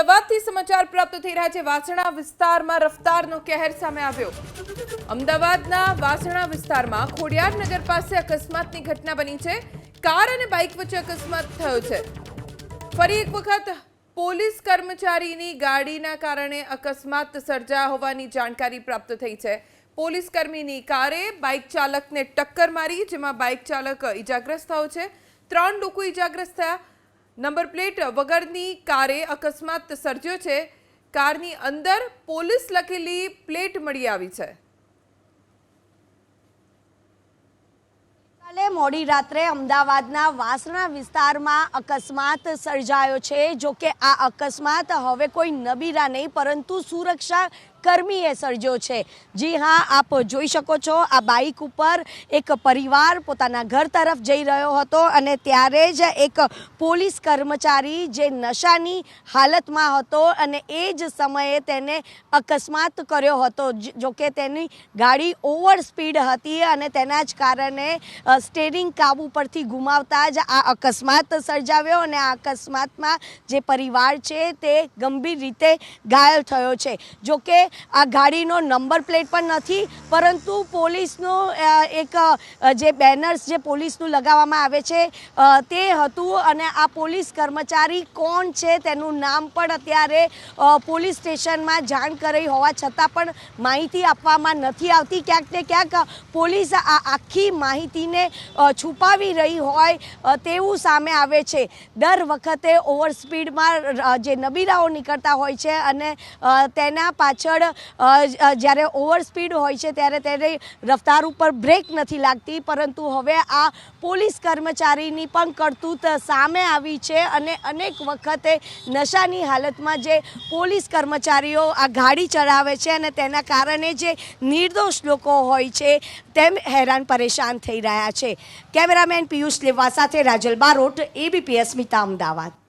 અમદાવાદથી સમાચાર પ્રાપ્ત થઈ રહ્યા છે. વાસણા વિસ્તારમાં રફતારનો કહેર સામે આવ્યો. અમદાવાદના વાસણા વિસ્તારમાં ખોડિયાર નગર પાસે અકસ્માતની ઘટના બની છે. કાર અને બાઇક વચ્ચે અકસ્માત થયો છે. ફરી એક વખત પોલીસ કર્મચારીની ગાડીના કારણે અકસ્માત સર્જાયા હોવાની જાણકારી પ્રાપ્ત થઈ છે. પોલીસ કર્મીની કારે બાઇક ચાલકને ટક્કર મારી, જેમાં બાઇક ચાલક ઇજાગ્રસ્ત થયો છે. ત્રણ લોકો ઇજાગ્રસ્ત થયા. નંબર પ્લેટ વગરની કારે અકસ્માત સર્જ્યો છે. કારની અંદર પોલીસ લખેલી પ્લેટ મળી આવી છે. ગઈકાલે મોડી રાત્રે અમદાવાદના વાસણા વિસ્તારમાં અકસ્માત સર્જાયો છે. જો કે આ અકસ્માત હવે કોઈ નબીરા નહીં, પરંતુ સુરક્ષા કર્મીએ સર્જ્યો છે. જી હા, આપ જોઈ શકો છો, આ બાઇક ઉપર એક પરિવાર પોતાના ઘર તરફ જઈ રહ્યો હતો અને ત્યારે જ એક પોલીસ કર્મચારી જે નશાની હાલતમાં હતો અને એ જ સમયે તેને અકસ્માત કર્યો હતો. જોકે તેની ગાડી ઓવર સ્પીડ હતી અને તેના જ કારણે સ્ટેરિંગ કાબુ પરથી ગુમાવતા જ આ અકસ્માત સર્જાવ્યો અને આ અકસ્માતમાં જે પરિવાર છે તે ગંભીર રીતે ઘાયલ થયો છે. જો કે આ ગાડીનો નંબર પ્લેટ પણ નથી, પરંતુ પોલીસનું એક જે બેનર્સ જે પોલીસનું લગાવવામાં આવે છે તે હતું અને આ પોલીસ કર્મચારી કોણ છે તેનું નામ પણ અત્યારે પોલીસ સ્ટેશનમાં જાણ કરી હોવા છતાં પણ માહિતી આપવામાં નથી આવતી. ક્યાંક ને ક્યાંક પોલીસ આ આખી માહિતીને છુપાવી રહી હોય તેવું સામે આવે છે. દર વખતે ઓવર સ્પીડમાં જે નબીરાઓ નીકળતા હોય છે અને તેના પાછળ અ, જ્યારે ઓવર સ્પીડ હોય છે ત્યારે તેને રફતાર ઉપર બ્રેક નથી લાગતી પરંતુ હવે આ પોલીસ કર્મચારીની પણ કરતૂત સામે આવી છે અને અનેક વખતે નશાની હાલતમાં જે પોલીસ કર્મચારીઓ આ ગાડી ચડાવે છે અને તેના કારણે જે નિર્દોષ લોકો હોય છે તેમ હેરાન પરેશાન થઈ રહ્યા છે. કેમેરામેન પિયુષ લેવા સાથે રાજલ બારોટ એબીપીએસ મિતા અમદાવાદ.